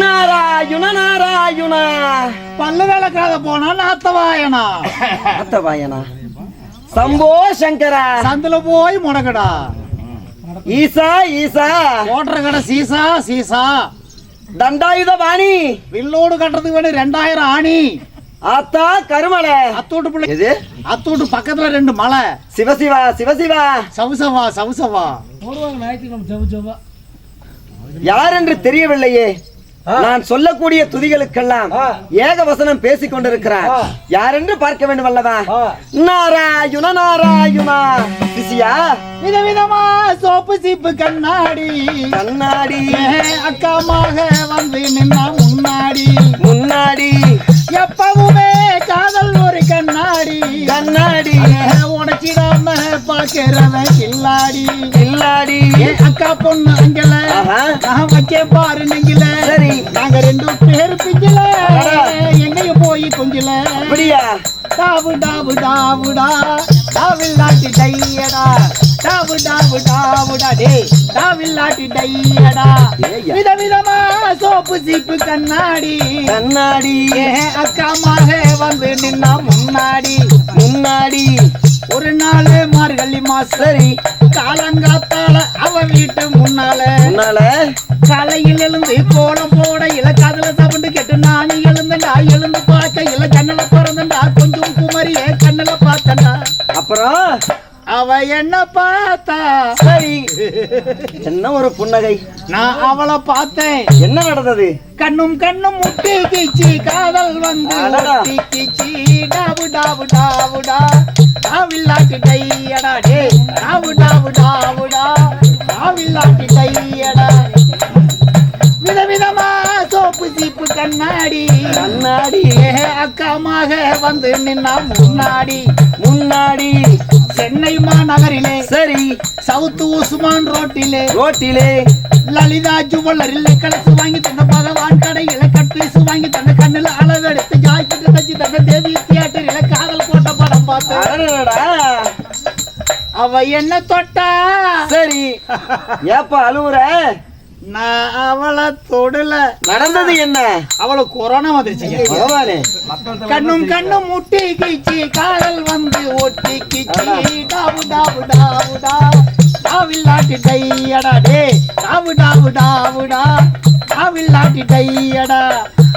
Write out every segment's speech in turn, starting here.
நாராயுண நாராயுணா. பல்லு விளக்காத போனா நாத்தவாயனா? அத்தவாயனா சம்போ சங்கரா. சந்தில போய் முடக்கடா. ஈசா ஈசா. ஓட்டுற கடை சீசா சீசா. தண்டாயுத பாணி. வில்லோடு கட்டுறதுக்கு வேணும் ரெண்டாயிரம் ஆணி. ஆத்தா கருமலை. அத்தோட்டு பிள்ளை. எது? அத்தோட்டு பக்கத்துல ரெண்டு மலை. சிவசிவா சிவசிவா. சவுசவா சவுசவா. யார் என்று தெரியவில்லையே. நான் சொல்லக்கூடிய துதிகளுக்கெல்லாம் ஏக வசனம் பேசிக் கொண்டிருக்கிறார். யார் என்று பார்க்க வேண்டும் அல்லவா? நாராயுண நாராயுணா. சிசியா? விதவிதமா சோப்பு சீப்பு கண்ணாடி. கண்ணாடி. அக்காமாக வந்து நின்னா முன்னாடி. முன்னாடி. எப்பவுமே காதல் ஒரு கண்ணாடி. கண்ணாடி. உடைச்சிடாம பாக்குறவன் கில்லாடி இல்லாடி. ஏ, அக்கா பொண்ணு அங்கல. நான் வச்சேன் பாரு நெஞ்சில. சரி. நாங்க ரெண்டு பேர் பிஞ்சில. எங்கேயும் போய் கொஞ்சில. அப்படியா? டாவு டாவு டாவுடா. டாவில்லாட்டி டையடா டாவு டாவு டாவுடா டே டாவில்லாட்டி டையடா. ஏய்யா. விதவிதமா சோப்பு சீப்பு கண்ணாடி. கண்ணாடி. ஏ அக்காமாக வந்து நின்னா முன்னாடி? முன்னாடி. ஒரு நாள் மார்கழி மாசம் சரி காலங்காத்தால அவ வீட்டு முன்னால. முன்னால? காலையில் எழுந்து கோலம் போட இல காதுல சவுண்டு கேட்டு நானி எழுந்தண்டா எழுந்து பார்க்க இல கொஞ்சம் குமரிய பார்த்தண்டா அப்புறம்? அவ என்ன பார்த்தா? சரி. என்ன ஒரு புன்னகை? நான் அவளை பார்த்தேன். என்ன நடந்தது? கண்ணும் கண்ணும் முட்டி கிச்சி காதல் வந்து கிச்சி. டாவு டாவு டாவுடா டாவில்லாட்டி டையடா டே. டாவு டாவு டாவுடா டாவில்லாட்டி டையடா விதவிதமா சோப்பு சீப்பு கண்ணாடி. கண்ணாடி அக்காமாக வந்து நின்னா முன்னாடி. முன்னாடி. சென்னை மாநகரிலே. சரி. சவுத் உஸ்மான் ரோட்டிலே. ரோட்டிலே. லலிதா ஜுவல்லரில் கலசு வாங்கி தந்த பகவான் கடையில கட்பீஸ் வாங்கி தந்த கண்ணுல அளவெடுத்து ஜாக்கெட்டு தச்சு தந்த தேவி தியேட்டரில காதல் போட்ட படம் பார்த்தேன். அவ என்ன தொட்டா? சரி. ஏப்பா அழுவுற? நான் அவளை தொடல. நடந்தது என்ன? அவளுக்கு கொரோனா வந்துருச்சுங்க பகவானே கண்ணும் கண்ணும் முட்டி கிச்சி காதல் வந்து ஒட்டி கிச்சி. டாவு டாவு டாவுடா டாவில்லாட்டி டையடா டே. டாவு டாவு டாவுடா டாவில்லாட்டி டையடா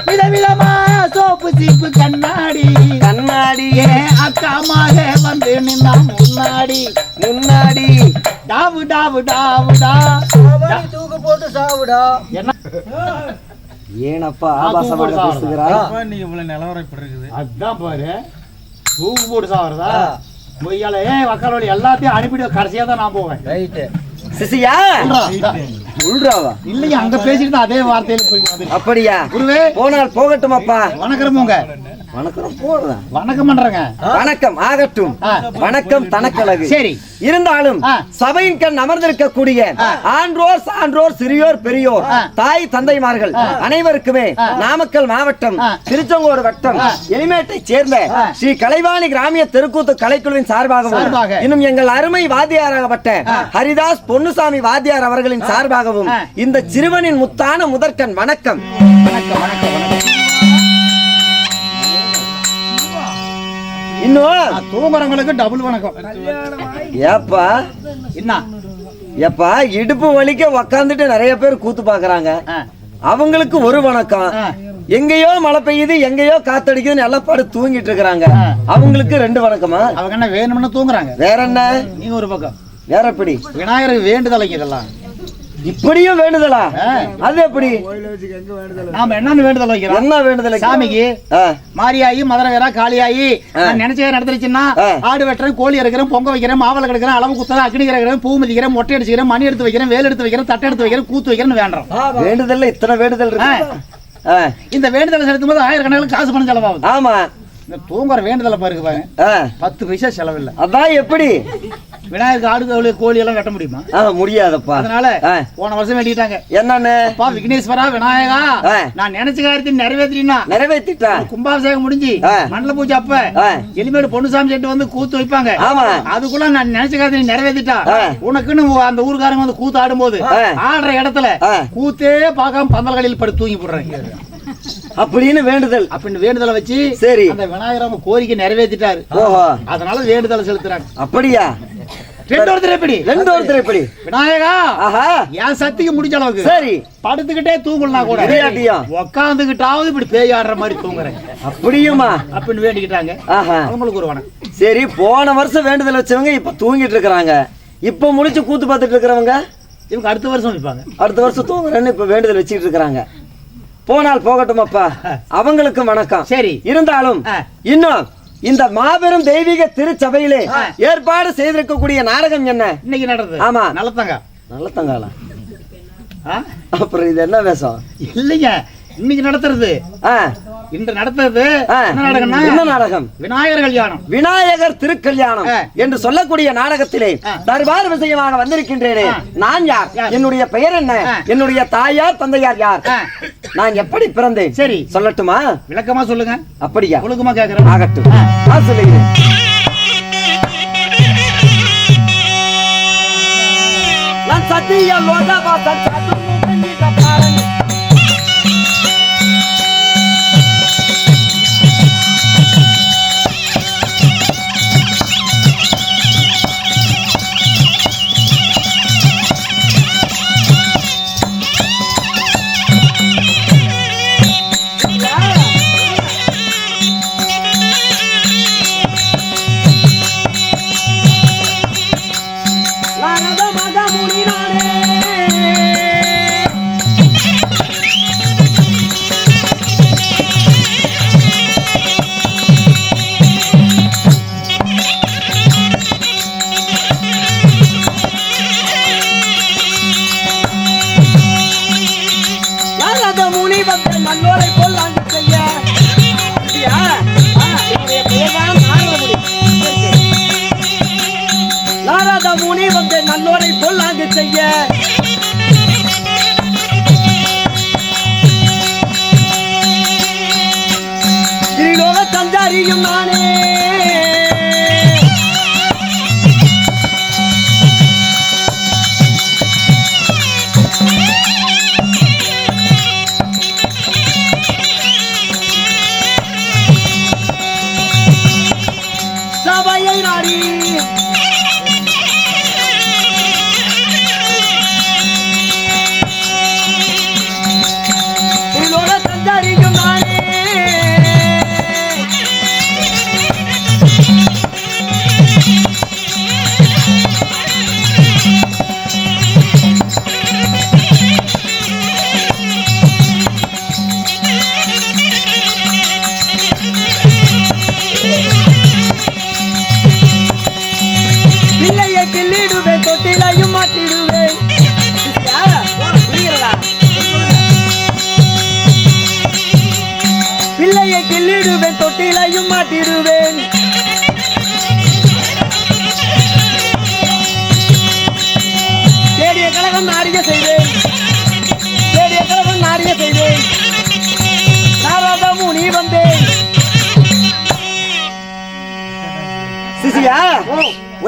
விதவிதமா சோப்பு சீப்பு கண்ணாடி. ஏ அக்காமாக வந்து நின்னா முன்னாடி முன்னாடி. டாவு டாவு டாவுடா தூக்கு போட்டு சாவுடா. என்ன? ஏனப்பா ஆபாசமாக பேசுகிறாய் நீங்க இவ்வளவு நிலவரம் இப்படி இருக்குது அதான் பாரு. தூக்கு போட்டு சாவறதா? மொய்யால ஏ வக்காலோடி எல்லாத்தையும் அனுப்பிட்டு கடைசியா தான் நான் போவேன். ரைட்டு. சிசியா? உள்றாவா? இல்லையா அங்க பேசிட்டு தான் அதே வார்த்தையில அப்படியா? குருவே. போனால் போகட்டும் அப்பா வணக்கம் உங்க. வணக்கம் போடுறேன் வணக்கம் பண்றேங்க வணக்கம் ஆகட்டும். வணக்கம் தனக்கழகு சரி இருந்தாலும். சபையின் கண் அமர்ந்திருக்கக்கூடிய. ஆன்றோர் சான்றோர் சிறியோர் பெரியோர். தாய் தந்தைமார்கள் அனைவருக்குமே. நாமக்கல் மாவட்டம். திருச்செங்கோடு வட்டம் ஆ. எலிமேட்டைச் சேர்ந்த. ஸ்ரீ கலைவாணி கிராமிய தெருக்கூத்து கலைக்குழுவின் சார்பாகவும் சார்பாக. இன்னும் எங்கள் அருமை வாத்தியாராகப்பட்ட ஹரிதாஸ் பொன்னுசாமி வாத்தியார் அவர்களின் சார்பாகவும். இந்த சிறுவனின் முத்தான முதற்கண் வணக்கம் வணக்கம் வணக்கம் வணக்கம் இன்னும் தூங்குறவங்களுக்கு டபுள் வணக்கம். ஏப்பா? என்ன? ஏப்பா இடுப்பு வலிக்க உக்காந்துட்டு நிறைய பேர் கூத்து பாக்குறாங்க. அவங்களுக்கு ஒரு வணக்கம். எங்கேயோ மழை பெய்யுது எங்கேயோ காத்தடிக்குதுன்னு எல்லாம் பாடு தூங்கிட்டு இருக்கிறாங்க. அவங்களுக்கு ரெண்டு வணக்கமா? அவங்க என்ன வேணும்னு தூங்குறாங்க? வேற என்ன? நீங்க ஒரு பக்கம். வேற எப்படி விநாயகருக்கு வேண்டுதலைங்க இதெல்லாம் இப்படியும் வேண்டுதலா. அது எப்படி? நாம என்னன்னு வேண்டுதல் வைக்கிறோம். என்ன வேண்டுதல் சாமிக்கு மாரியாயி மதுரை வேறா காளியாயி நான் நினைச்சே நடந்துருச்சுன்னா. ஆடு வெட்டுறேன் கோழி இருக்கிறேன் பொங்க வைக்கிறேன் மாவளை கிடக்கிறேன் அளவு குத்துறேன் அக்னி கிடக்கிறேன் பூ மிதிக்கிறேன் மொட்டை அடிச்சுக்கிறேன் மணி எடுத்து வைக்கிறேன் வேல் எடுத்து வைக்கிறேன் தட்டை எடுத்து வைக்கிறேன் கூத்து வைக்கிறேன்னு வேண்டுறோம். வேண்டுதல்ல இத்தனை வேண்டுதல் இருக்கு. இந்த வேண்டுதலை செலுத்தும் போது ஆயிரக்கணக்கில் காசு பணம் செலவாகுது. ஆமா. இந்த தூங்குற வேண்டுதலை பாருங்க பாருங்க. பத்து பைசா செலவில்லை. அதான் எப்படி? விநாயகருக்கு ஆடு கோழி கோழி எல்லாம் வெட்ட முடியுமா முடியாதப்பா அதனால. போன வருஷம் வேண்டிட்டாங்க என்னன்னு விக்னேஸ்வரா விநாயகா. நான் நினைச்ச காரியத்தை நிறைவேற்றினா நிறைவேற்றிட்டா கும்பாபிஷேகம் முடிஞ்சு. மண்டல பூஜை அப்ப. எலிமேடு பொண்ணுசாமி செட்டு வந்து கூத்து வைப்பாங்க. அதுக்குள்ள நான் நினைச்ச காரியத்தை நிறைவேற்றிட்டா. உனக்குன்னு அந்த ஊருக்காரங்க வந்து கூத்து ஆடும்போது. ஆடுற இடத்துல. கூத்தே பார்க்காம பந்தல் கடையில் படுத்து தூங்கி போடுறாங்க அப்படின்னு வேண்டுதல் அப்படின்னு வேண்டுதலை வச்சு சரி. அந்த விநாயகர் கோரிக்கை நிறைவேற்றிட்டாரு அதனால வேண்டுதலை செலுத்துறாங்க அப்படியா ரெண்டு ஒருத்தர் எப்படி? ரெண்டு ஒருத்தர் எப்படி? விநாயகா ஆஹா. என் சக்திக்கு முடிஞ்ச அளவுக்கு. சரி. படுத்துக்கிட்டே தூங்கலாம் கூட விளையாட்டியா? உக்காந்துக்கிட்டாவது இப்படி பேய் ஆடுற மாதிரி தூங்குறேன். அப்படியுமா? அப்படின்னு வேண்டிக்கிட்டாங்க. ஆஹா. அவங்களுக்கு ஒரு வணக்கம். சரி போன வருஷம் வேண்டுதல் வச்சவங்க இப்ப தூங்கிட்டு இருக்கிறாங்க. இப்ப முடிச்சு கூத்து பார்த்துட்டு இருக்கிறவங்க? இவங்க அடுத்த வருஷம் அடுத்த வருஷம் தூங்குறேன்னு இப்ப வேண்டுதல் வச்சுட்டு இருக்கிறாங்க. போனால் போகட்டும் அப்பா அவங்களுக்கும் வணக்கம். சரி. இருந்தாலும். இன்னும் இந்த மாபெரும் தெய்வீக திருச்சபையிலே. ஏற்பாடு செய்திருக்கக்கூடிய நாடகம் என்ன? இன்னைக்கு நடந்தது. ஆமா. நல்லதாங்க நல்ல தங்காளா ஆ? அப்புறம் இது என்ன வேஷம்? இல்லைங்க. இன்னைக்கு நடத்துறது. இன்று நடத்துறது ஆ. என்ன நாடகம் விநாயகர் கல்யாணம் விநாயகர் திருக்கல்யாணம். என்று சொல்லக்கூடிய நாடகத்திலே. தர்பார் விஷயமாக வந்திருக்கின்றேனே. நான் யார்? என்னுடைய பெயர் என்ன. என்னுடைய தாயார் தந்தையார் யார். நான் எப்படி பிறந்தேன் சரி. சொல்லட்டுமா விளக்கமா சொல்லுங்க அப்படியா ஒழுக்கமா கேக்குறேன் ஆகட்டும். நான் சொல்லுகிறேன் நான் சத்திய சதுர்முகனித பாரன். நாரத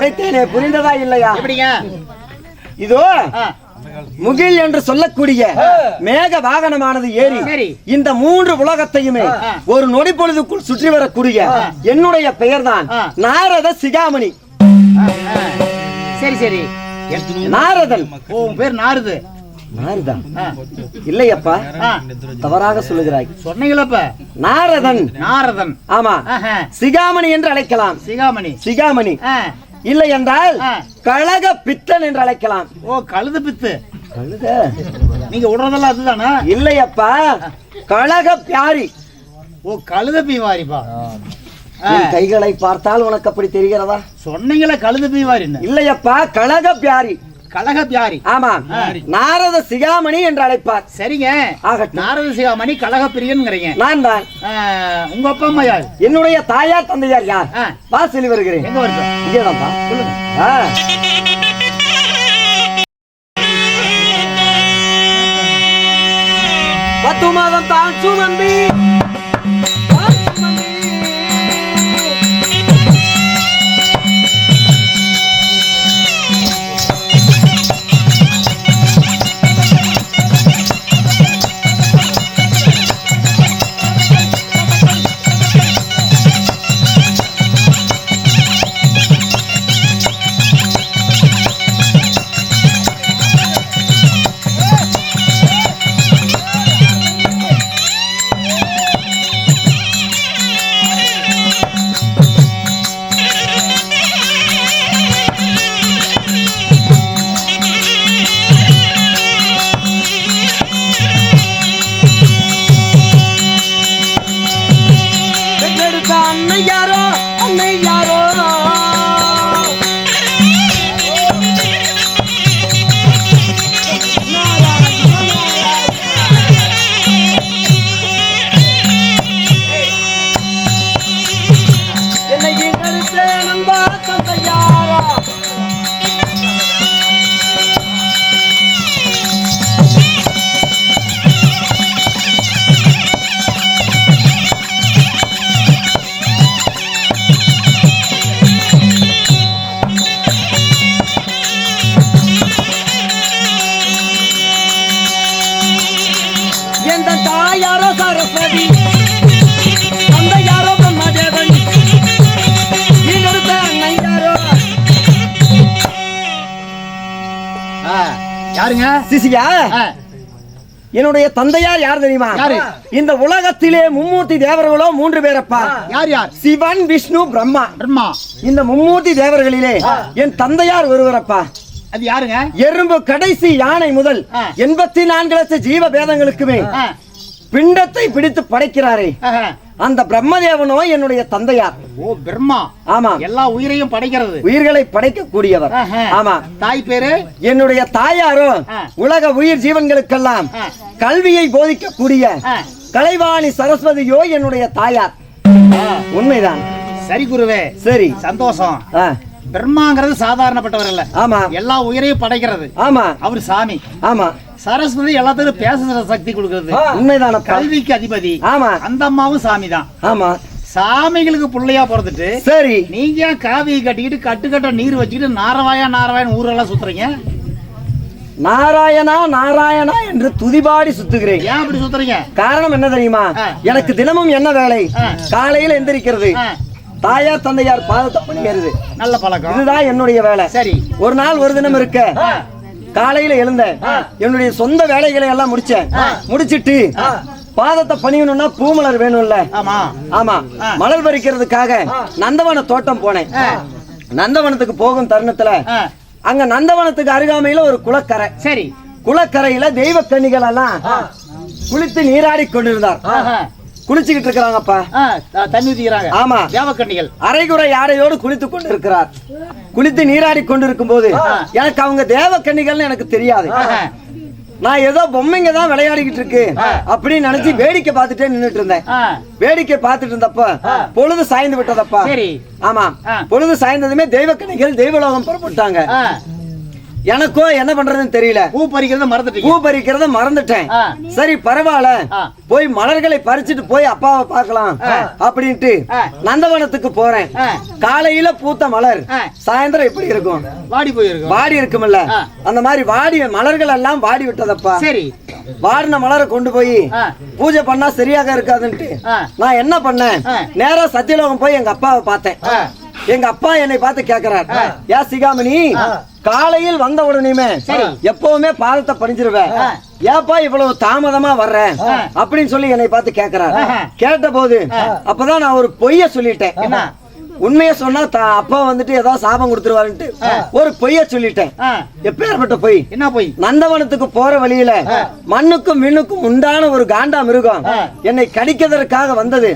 உரைத்தேனே புரிந்ததா இல்லையா? எப்படிங்க? இதோ முகில் என்று சொல்லக்கூடிய மேக வாகனமானது ஏறி. இந்த மூன்று உலகத்தையுமே. ஒரு நொடி பொழுதுக்குள் சுற்றி வரக்கூடிய என்னுடைய பெயர்தான் ஆ. நாரத சிகாமணி. சரி சரி. நாரதன். உன் பேர் நாருது. இல்லையப்பா. தவறாக சொல்லுகிறாய். சொன்னீங்களப்ப. நாரதன். நாரதன். ஆமா. சிகாமணி என்று அழைக்கலாம். சிகாமணி. சிகாமணி. இல்லை என்றால். கழக பித்தன் என்று அழைக்கலாம். ஓ கழுத பித்து. கழுத? நீங்க விடுறதெல்லாம் அதுதானா? இல்லையப்பா கழக பியாரி. ஓ கழுத பீவாரிப்பா. கைகளை பார்த்தால் உனக்கு அப்படி தெரிகிறதா? சொன்னீங்களே கழுத பீவாரின்னு. இல்லையப்பா கழக பியாரி. கழக பியாரி ஆமா நாரத சிகாமணி என்று அழைப்பார். சரிங்க. நாரத சிகாமணி கழக பிரியன்ங்கிறீங்க நான் தான். உங்க அப்பா அம்மா யார்? என்னுடைய தாயார் தந்தையார் யார். வா சொல்லி வருகிறேன் எங்க வருது இங்கேதான்ப்பா சொல்லுங்க. ஆ. பத்து மாதம் தான் சுமந்தி. ಸಂತಯ್ಯ யாருங்க? சிசியா? என்னுடைய தந்தையார் யார் தெரியுமா? இந்த உலகத்திலே மும்மூர்த்தி தேவர்களோ மூன்று பேரப்பா. யார் யார்? சிவன் விஷ்ணு பிரம்மா. பிரம்மா. இந்த மும்மூர்த்தி தேவர்களிலே என் தந்தையார் ஒருவரப்பா. அது யாருங்க? எறும்பு கடைசி யானை முதல். எண்பத்தி நான்கு லட்சம் ஜீவ பேதங்களுக்குமே பிண்டத்தை பிடித்து படைக்கிறாரே. அந்த பிரம்மதேவனோ என்னுடைய தந்தையார். ஓ பிரம்மா. ஆமா. எல்லா உயிரையும் படைக்கிறது. உயிர்களை படைக்கக்கூடியவர். ஆஹா. ஆமா. தாய் பேரு? என்னுடைய தாயாரோ ஆ. உலக உயிர் ஜீவன்களுக்கெல்லாம். கல்வியை போதிக்கக்கூடிய ஆ. கலைவாணி சரஸ்வதியோ என்னுடைய தாயார். உண்மைதான். சரி குருவே. சரி. சந்தோஷம். பிரம்மாங்கிறது சாதாரணப்பட்டவர் இல்ல. ஆமா. எல்லா உயிரையும் படைக்கிறது. ஆமா. அவர் சாமி. ஆமா. சரஸ்வதி எல்லாத்துக்கும் பேசுற சக்தி கொடுக்கிறது. உண்மைதானப்பா. கல்விக்கு அதிபதி. ஆமா. அந்த அம்மாவும் சாமி தான் ஆமா. சாமிகளுக்கு பிள்ளையா பிறந்துட்டு சரி. நீங்க ஏன் காவியை கட்டிக்கிட்டு கட்டுக்கட்ட நீர் வச்சுக்கிட்டு நாரவாயா நாரவாயன் ஊரெல்லாம் சுத்துறீங்க? நாராயணா நாராயணா என்று துதிபாடி சுத்துகிறேன். ஏன் அப்படி சுத்துறீங்க? காரணம் என்ன தெரியுமா. எனக்கு தினமும் என்ன வேலை. காலையில எந்திரிக்கிறது. தாயார் தந்தையார் பாதத்தை பண்ணிக்கிறது நல்ல பழக்கம். இதுதான் என்னுடைய வேலை. சரி. ஒரு நாள் ஒரு தினம் இருக்க. காலையில எழுந்தேன். என்னுடைய சொந்த வேலைகளை எல்லாம் முடிச்சேன். முடிச்சிட்டு பாதத்தை பணியணும்னா பூமலர் வேணும்ல. ஆமா. மலர் பறிக்கிறதுக்காக நந்தவன தோட்டம் போனேன். நந்தவனத்துக்கு போகும் தருணத்துல அங்க நந்தவனத்துக்கு அருகாமையில ஒரு குளக்கரை. சரி. குளக்கரையில தெய்வ கன்னிகள் எல்லாம் குளித்து நீராடி கொண்டிருந்தார். குளிச்சுக்கிட்டு இருக்கிறாங்கப்பா. தண்ணி ஊத்திக்கிறாங்க. ஆமா. தேவக்கண்ணிகள் அரைகுறை ஆடையோடு குளித்துக் கொண்டிருக்கிறார். குளித்து நீராடி கொண்டிருக்கும் போது எனக்கு அவங்க தேவ கன்னிகள்னு எனக்கு தெரியாது. நான் ஏதோ பொம்மைங்க தான் விளையாடிக்கிட்டு இருக்கு அப்படின்னு நினைச்சு வேடிக்கை பார்த்துட்டே நின்னுட்டு இருந்தேன். வேடிக்கை பார்த்துட்டு இருந்தப்ப பொழுது சாய்ந்து விட்டதப்பா. ஆமா. பொழுது சாய்ந்ததுமே தெய்வ கன்னிகள் தெய்வலோகம் புறப்பட்டாங்க. எனக்கோ என்ன பண்றதுன்னு தெரியல பூ பறிக்கிறத மறந்துட்டீங்க பூ பறிக்கிறத மறந்துட்டேன். சரி பரவாயில்ல. போய் மலர்களை பறிச்சுட்டு போய் அப்பாவை பார்க்கலாம் அப்படின்ட்டு. நந்தவனத்துக்கு போறேன். காலையில பூத்த மலர். சாயந்தரம் எப்படி இருக்கும் வாடி போயிருக்கும் வாடி இருக்கும்ல. அந்த மாதிரி வாடி மலர்கள் எல்லாம் வாடி விட்டதப்பா சரி வாடின மலரை கொண்டு போய். பூஜை பண்ணா சரியாக இருக்காதுன்ட்டு. நான் என்ன பண்ணேன். நேரா சத்தியலோகம் போய் எங்க அப்பாவை பார்த்தேன். எங்க அப்பா என்னை பார்த்து கேக்குறார் ஏ சிகாமணி காலையில் வந்த உடனேமே. எப்பவுமே பாதத்தை பணிஞ்சிருவேன். ஏப்பா இவ்வளவு தாமதமா வர்றேன். அப்படின்னு சொல்லி என்னை பார்த்து கேக்குறார். கேட்ட போது அப்பதான் நான் ஒரு பொய்ய சொல்லிட்டேன் என்ன? உண்மையை சொன்னா அப்பா வந்துட்டு ஏதாவது சாபம் கொடுத்துருவாருன்ட்டு ஒரு பொய்ய சொல்லிட்டேன். எப்பேற்பட்ட பொய்? என்ன போய்? நந்தவனத்துக்கு போற வழியில மண்ணுக்கும் விண்ணுக்கும் உண்டான ஒரு காண்டா மிருகம் என்னை கடிக்கிறதற்காக வந்தது.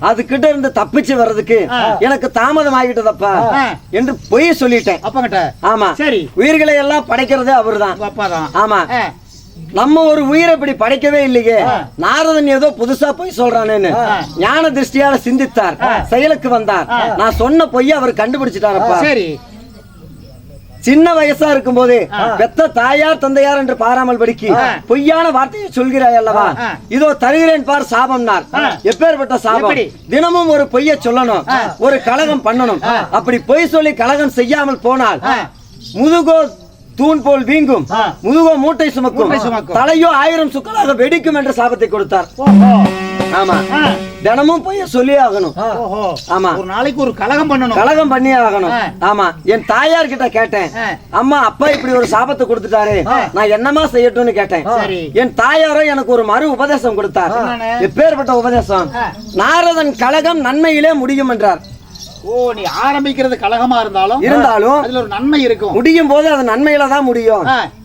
அது கிட்ட இருந்து தப்பிச்சு வர்றதுக்கு எனக்கு தாமதம் ஆகிட்டதப்பா. என்று பொய் சொல்லிட்டேன். ஆமா. சரி. உயிர்களை எல்லாம் படைக்கிறது அவர்தான். ஆமா. நம்ம ஒரு உயிரை இப்படி படைக்கவே இல்லையே. நாரதன் ஏதோ புதுசா போய் சொல்றானேன்னு. ஞான திருஷ்டியால சிந்தித்தார். செயலுக்கு வந்தார். நான் சொன்ன பொய்ய அவர் கண்டுபிடிச்சிட்டாரப்பா. சரி. சின்ன வயசா இருக்கும் போது பெத்த தாயார் தந்தையார் என்று பாராமல் படிக்கு பொய்யான வார்த்தையை சொல்கிறாய் அல்லவா. இதோ தருகிறேன் பார் சாபம்னார். எப்பேற்பட்ட சாபம்? தினமும் ஒரு பொய்ய சொல்லணும். ஒரு கலகம் பண்ணணும். அப்படி பொய் சொல்லி கலகம் செய்யாமல் போனால். முதுகோ தூண் போல் வீங்கும். முதுகோ மூட்டை சுமக்கும். தலையோ ஆயிரம் சுக்கலாக வெடிக்கும் என்ற சாபத்தை கொடுத்தார். ஆமா. தினமும் பொய்ய சொல்லியே ஆகணும். ஆமா. ஒரு நாளைக்கு ஒரு கலகம் பண்ணணும். கலகம் பண்ணியே ஆகணும். ஆமா. என் தாயார் கிட்ட கேட்டேன். அம்மா அப்பா இப்படி ஒரு சாபத்தை கொடுத்துட்டாரு. நான் என்னமா செய்யட்டும்னு கேட்டேன். என் தாயாரோ எனக்கு ஒரு மறு உபதேசம் கொடுத்தார்? எப்பேற்பட்ட உபதேசம். நாரதன் கலகம் நன்மையிலே முடியும் என்றார். ஓ நீ ஆரம்பிக்கிறது கலகமா இருந்தாலும் இருந்தாலும் அதுல ஒரு நன்மை இருக்கும். முடியும் போது அது நன்மையில தான் முடியும்.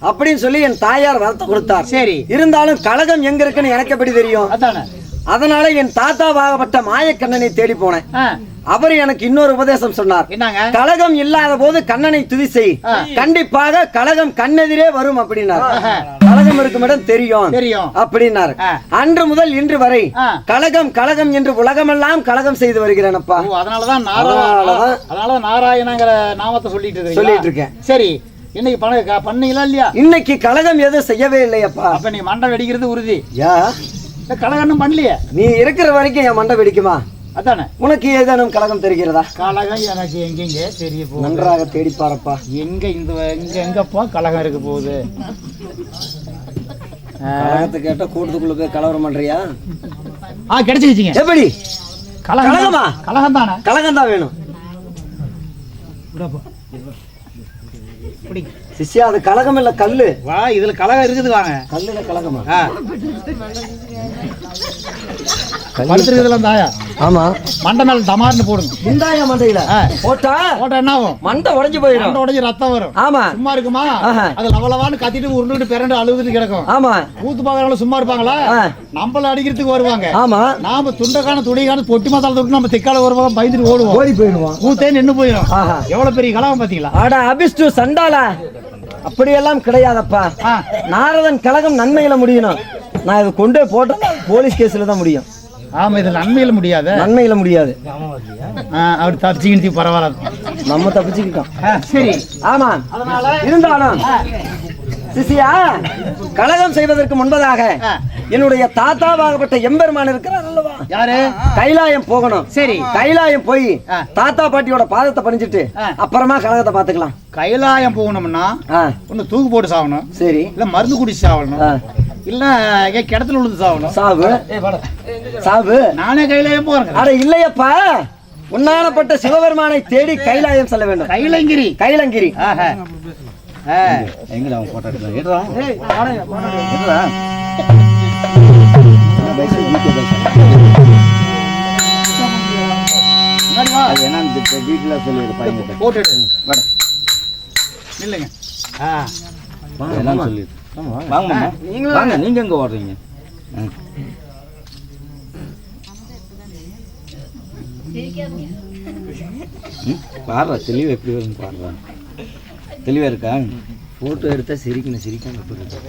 அப்படின்னு சொல்லி என் தாயார் வரத்தை கொடுத்தார். சரி. இருந்தாலும் கலகம் எங்க இருக்குன்னு எனக்கு எப்படி தெரியும்? அதானே. அதனால என் தாத்தாவாகப்பட்ட மாயக்கண்ணனை தேடி போனேன். அவர் எனக்கு இன்னொரு உபதேசம் சொன்னார். என்னங்க? கலகம் இல்லாத போது கண்ணனை துதி செய். கண்டிப்பாக கலகம் கண்ணெதிரே வரும் அப்படின்னார். ஆஹா. கலகம் இருக்கும் இடம் தெரியும். தெரியும். அப்படின்னார். அன்று முதல் இன்று வரை ஆ. கலகம் கலகம் என்று உலகமெல்லாம் கலகம் செய்து வருகிறேனப்பா. அதனாலதான். அதனாலதான் நாராயணங்கிற நாமத்தை சொல்லிட்டு? சொல்லிட்டு இருக்கேன். சரி இன்னைக்கு பண்ண க- பண்ணீங்களா இல்லையா? இன்னைக்கு கலகம் எதுவும் செய்யவே இல்லையப்பா. அப்ப நீ மண்டை வெடிக்கிறது உறுதி. யா? கலகன்னும் பண்ணலையே? நீ இருக்கிற வரைக்கும் என் மண்டை வெடிக்குமா? அதானே. உனக்கு ஏதேனும் கலகம் தெரிகிறதா? கலகம் எனக்கு எங்கெங்க தெரிய போகுது? நன்றாக தேடி பாருப்பா. எங்க இந்த எங்க எங்கப்பா கலகம் இருக்க போகுது? கலகத்தை கேட்டா கூட்டத்துக்குள்ள போய் கலவரம் பண்றியா? ஆ கிடைச்சிருச்சுங்க. எப்படி? கலகம் கலகமா? தானே. கலகம் தான் வேணும். சிஷ்யா அது கலகம் இல்ல கல்லு. வா இதுல கலகம் இருக்குது வாங்க. கல்லுல கலகமா தாயா? ஆமா. மண்டை மேல டமார்னு போடுங்க. இந்தாய மண்டையில. போட்டா போட்டா என்ன ஆகும்? மண்டை உடைஞ்சு போயிடும். மண்டை உடைஞ்சு ரத்தம் வரும். ஆமா. சும்மா இருக்குமா. அது லவலவான்னு கத்திட்டு உருண்டுட்டு பிறண்டு அழுதுட்டு கிடக்கும். ஆமா. கூத்து பாக்குறவங்க சும்மா இருப்பாங்களா. நம்மள அடிக்கிறதுக்கு வருவாங்க. ஆமா. நாம துண்டக்கான துணிக்கான பொட்டி மசாலா தொட்டு நம்ம திக்கால வருவாங்க பயந்துட்டு ஓடுவோம். ஓடி போயிடுவான் கூத்தே நின்னு போயிடும். எவ்வளவு பெரிய கலகம் பாத்தீங்களா? அட அபிஷ்டு சண்டாளா? அப்படியெல்லாம் கிடையாதப்பா. நாரதன் கழகம் நன்மையில முடியணும். நான் இது கொண்டே போட்டா போலீஸ் கேஸ்ல தான் முடியும். ஆமா இது நன்மையில முடியாத. நன்மையில முடியாது. அவர் தப்பிச்சுக்கிட்டு பரவாயில்ல. நம்ம தப்பிச்சுக்கிட்டோம். சரி. ஆமா. இருந்தாலும் சிசியா கலகம் செய்வதற்கு முன்பதாக. என்னுடைய தாத்தாவாகப்பட்ட எம்பெருமான் இருக்கிறார் அல்லவா? யாரு? கைலாயம் போகணும். சரி. கைலாயம் போய். தாத்தா பாட்டியோட பாதத்தை பணிஞ்சிட்டு. அப்புறமா கலகத்தை பாத்துக்கலாம் கைலாயம் போகணும்னா ஒண்ணு தூக்கு போட்டு சாவணும். சரி. இல்ல மருந்து குடிச்சு சாவணும். ஆ. இல்ல எங்க கிணத்துல விழுந்து சாவணும் சாவு. சாவு. நானே கைலாயம் போறேன். அட இல்லையப்பா. உன்னானப்பட்ட சிவபெருமானை தேடி கைலாயம் செல்ல வேண்டும். கைலங்கிரி. கைலங்கிரி. எங்கடா அவன் போட்டோ எடுத்தான் எடுறா ஏய், வாடா, வாடா. எடுறா முன்னாடி வா. அது என்னன்னு வீட்டுல போட்டு. நில்லுங்க. ஆ. என்னன்னு சொல்லிடு. வாங்க. மாமா. நீங்களும் வாங்க நீங்க எங்க ஓடுறீங்க? பாருடா தெளிவு எப்படி வரும்னு பாருடா தெளிவா இருக்கா? போட்டோ எடுத்தா சிரிக்கணும் சிரிக்காம எப்படி இருக்கு?